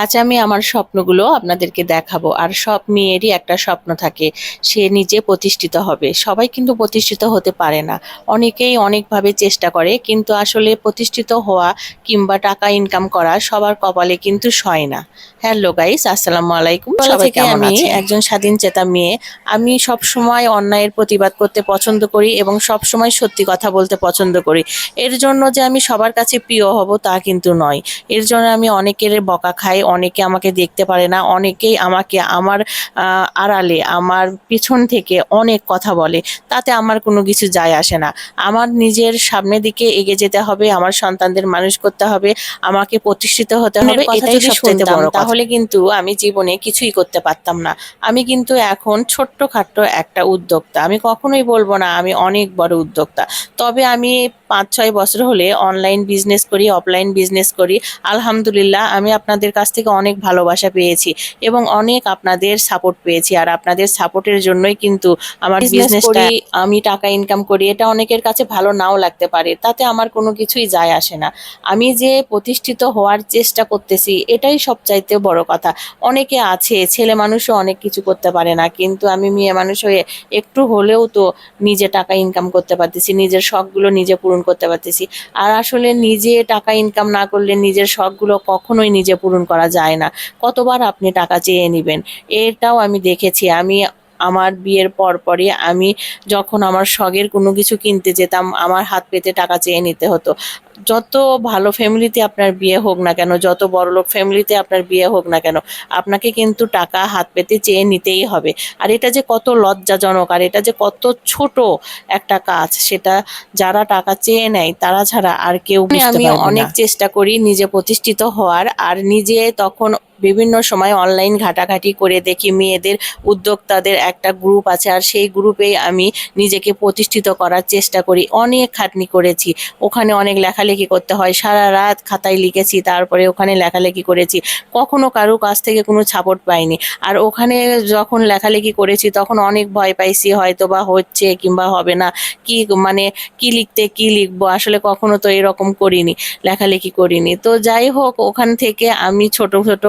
আজ আমি আমার স্বপ্নগুলো আপনাদেরকে দেখাবো। আর সব মেয়েরই একটা স্বপ্ন থাকে সে নিজে প্রতিষ্ঠিত হবে। সবাই কিন্তু প্রতিষ্ঠিত হতে পারে না। অনেকেই অনেকভাবে চেষ্টা করে কিন্তু আসলে প্রতিষ্ঠিত হওয়া কিংবা টাকা ইনকাম করা সবার কপালে কিন্তু সয় না। হ্যালো গাইস আসসালামু আলাইকুম। সবাই কেমন আমি একজন স্বাধীন চেতা মেয়ে। আমি সব সময় অন্যায়ের প্রতিবাদ করতে পছন্দ করি এবং সব সময় সত্যি কথা বলতে পছন্দ করি। এর জন্য যে আমি সবার কাছে প্রিয় হব তা কিন্তু নয়। এর জন্য আমি অনেকের বকা খাই অনেকে আমাকে দেখতে পারে না অনেকেই আমাকে আমার আড়ালে আমার পিছন থেকে অনেক কথা বলে তাতে আমার কোনো কিছু যায় আসে না। আমার নিজের সামনে দিকে এগিয়ে যেতে হবে আমার সন্তানদের মানুষ করতে হবে আমাকে প্রতিষ্ঠিত হতে হবে এটাই সবচেয়ে বড় তাহলে কিন্তু আমি জীবনে কিছুই করতে পারতাম না। আমি কিন্তু এখন ছোট্টখাট্ট একটা উদ্যোক্তা। আমি কখনোই বলব না আমি অনেক বড় উদ্যোক্তা। তবে আমি পাঁচ ছয় বছর হলে অনলাইন বিজনেস করি অফলাইন বিজনেস করি। আলহামদুলিল্লাহ আমি আপনাদের কাছ থেকে অনেক ভালোবাসা পেয়েছি এবং অনেক আপনাদের সাপোর্ট পেয়েছি। আর আপনাদের সাপোর্টের জন্যই কিন্তু আমার Business বিজনেস করি, করি। আমি টাকা ইনকাম করি। এটা অনেকের কাছে ভালো নাও লাগতে পারে। তাতে আমার কোনো কিছুই যায় আসে না। আমি যে প্রতিষ্ঠিত হওয়ার চেষ্টা করতেছি এটাই সবচাইতে বড় কথা। অনেকে আছে ছেলে মানুষও অনেক কিছু করতে পারে না। কিন্তু আমি মেয়ে মানুষ হয়ে একটু হলেও তো নিজে টাকা ইনকাম করতে পারতেছি নিজের শখগুলো নিজে পূরণ করতে পারতেছি। আর আসলে নিজে টাকা ইনকাম না করলে নিজের শখগুলো কখনোই নিজে পূরণ করা যায় না। কতবার আপনি টাকা চেয়ে নেবেন? এটাও আমি দেখেছি। আমি আমার বিয়ের পর পরই আমি যখন আমার শখের কোনো কিছু কিনতে যেতাম আমার হাত পেতে টাকা চেয়ে নিতে হতো। যত ভালো ফ্যামিলিতে আপনার বিয়ে হোক না কেন যত বড়লোক ফ্যামিলিতে আপনার বিয়ে হোক না কেন আপনাকে কিন্তু টাকা হাত পেতে চেয়ে নিতেই হবে। আর এটা যে কত লজ্জাজনক আর এটা যে কত ছোট একটা কাজ সেটা যারা টাকা চেয়ে নেয় তারা ছাড়া আর কেউ আমি অনেক চেষ্টা করি নিজে প্রতিষ্ঠিত হওয়ার আর নিজে তখন বিভিন্ন সময় অনলাইন ঘাটাঘাটি করে দেখি মেয়েদের উদ্যোক্তাদের একটা গ্রুপ আছে আর সেই গ্রুপেই আমি নিজেকে প্রতিষ্ঠিত করার চেষ্টা করি। অনেক খাটনি করেছি। ওখানে অনেক লেখালেখি করতে হয়। সারা রাত খাতায় লিখেছি, তারপরে ওখানে লেখালেখি করেছি। কখনো কারও কাছ থেকে কোনো সাপোর্ট পাইনি। আর ওখানে যখন লেখালেখি করেছি, তখন অনেক ভয় পাইছি, হয়তো বা হচ্ছে কিংবা হবে না। কি মানে কি লিখতে, কি লিখব? আসলে কখনো তো এরকম করিনি, লেখালেখি করিনি। তো যাই হোক, ওখান থেকে আমি ছোট ছোট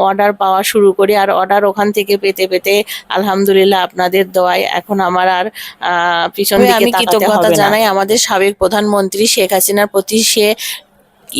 অর্ডার পাওয়া শুরু করি। আর অর্ডার ওখান থেকে পেতে পেতে আলহামদুলিল্লাহ আপনাদের দোয়ায় এখন আমার আর আহ, পিছন আমি কৃতজ্ঞতা জানাই আমাদের সাবেক প্রধানমন্ত্রী শেখ হাসিনার প্রতি সে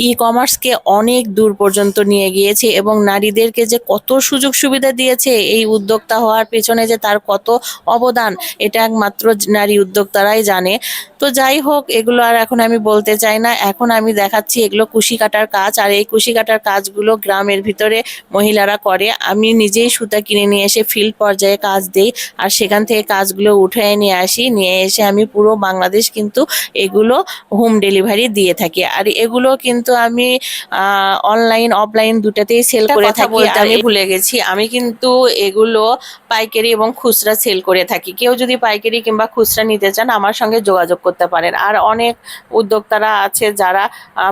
ই কমার্সকে অনেক দূর পর্যন্ত নিয়ে গিয়েছে এবং নারীদেরকে যে কত সুযোগ সুবিধা দিয়েছে এই উদ্যোক্তা হওয়ার পেছনে যে তার কত অবদান, এটা একমাত্র নারী উদ্যোক্তারাই জানে। তো যাই হোক, এগুলো আর এখন আমি বলতে চাই না। এখন আমি দেখাচ্ছি এগুলো কুশি কাটার কাজ, আর এই কুশি কাটার কাজগুলো গ্রামের ভিতরে মহিলারা করে। আমি নিজেই সুতা কিনে নিয়ে এসে ফিল্ড পর্যায়ে কাজ দেই, আর সেখান থেকে কাজগুলো উঠে নিয়ে আসি। নিয়ে এসে আমি পুরো বাংলাদেশ কিন্তু এগুলো হোম ডেলিভারি দিয়ে থাকি। আর এগুলো কিন্তু আমি অনলাইন অফলাইন দুটাতেই সেল করে থাকি। আমি ভুলে গেছি। আমি কিন্তু এগুলো পাইকারি এবং খুচরা সেল করে থাকি। কেউ যদি পাইকারি কিংবা খুচরা নিতে চান আমার সঙ্গে যোগাযোগ করতে পারেন। আর অনেক উদ্যোক্তারা আছে যারা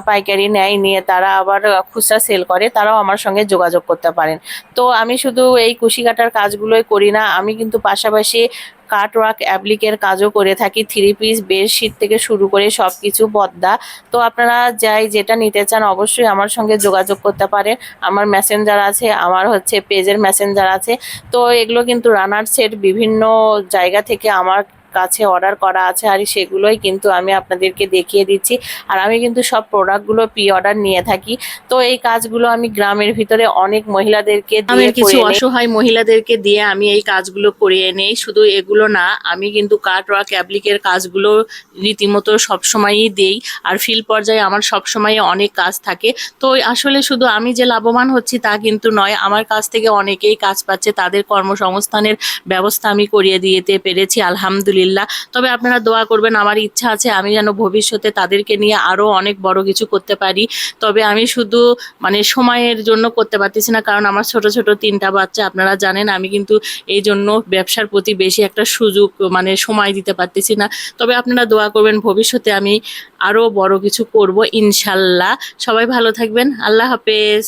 পাইকারি নেয় নিয়ে তারা আবার খুচরা সেল করে তারাও আমার সঙ্গে যোগাযোগ করতে পারেন। তো আমি শুধু এই কুশি কাটার কাজগুলোই করি না আমি কিন্তু পাশাপাশি কাট ওয়ার্ক অ্যাপ্লিকের কাজও করে থাকি থ্রি পিস বেডশিট থেকে শুরু করে সব কিছু পদ্মা। তো আপনারা যাই যেটা নিতে চান অবশ্যই আমার সঙ্গে যোগাযোগ করতে পারে আমার মেসেঞ্জার আছে, আমার হচ্ছে পেজের মেসেঞ্জার আছে। তো এগুলো কিন্তু রানার সেট বিভিন্ন জায়গা থেকে আমার কাছে অর্ডার করা আছে আর সেগুলোই কিন্তু আমি আপনাদেরকে দেখিয়ে দিচ্ছি। আর আমি কিন্তু সব প্রোডাক্টগুলো প্রি অর্ডার নিয়ে থাকি। তো এই কাজগুলো আমি গ্রামের ভিতরে অনেক মহিলাদেরকে দিয়ে কিছু অসহায় মহিলাদেরকে দিয়ে আমি এই কাজগুলো করিয়ে নেই। শুধু এগুলো না আমি কিন্তু কাট ওয়ার্ক অ্যাপ্লিকের কাজগুলো রীতিমতো সবসময়ই দেই। আর ফিল পর্যায়ে আমার সবসময় অনেক কাজ থাকে। তো আসলে শুধু আমি যে লাভবান হচ্ছি তা কিন্তু নয় আমার কাছ থেকে অনেকেই কাজ পাচ্ছে। তাদের কর্মসংস্থানের ব্যবস্থা আমি করিয়ে দিতে পেরেছি আলহামদুলিল্লাহ। তবে আপনারা দোয়া করবেন, আমার ইচ্ছা আছে আমি যেন ভবিষ্যতে তাদেরকে নিয়ে আরও অনেক বড় কিছু করতে পারি। তবে আমি শুধু মানে সময়ের জন্য করতে পারতেছি না, কারণ আমার ছোট ছোট তিনটা বাচ্চা, আপনারা জানেন আমি কিন্তু এই জন্য ব্যবসার প্রতি বেশি একটা সুযোগ মানে সময় দিতে পারতেছি না। তবে আপনারা দোয়া করবেন, ভবিষ্যতে আমি আরও বড় কিছু করব ইনশাল্লাহ। সবাই ভালো থাকবেন, আল্লাহ হাফেজ।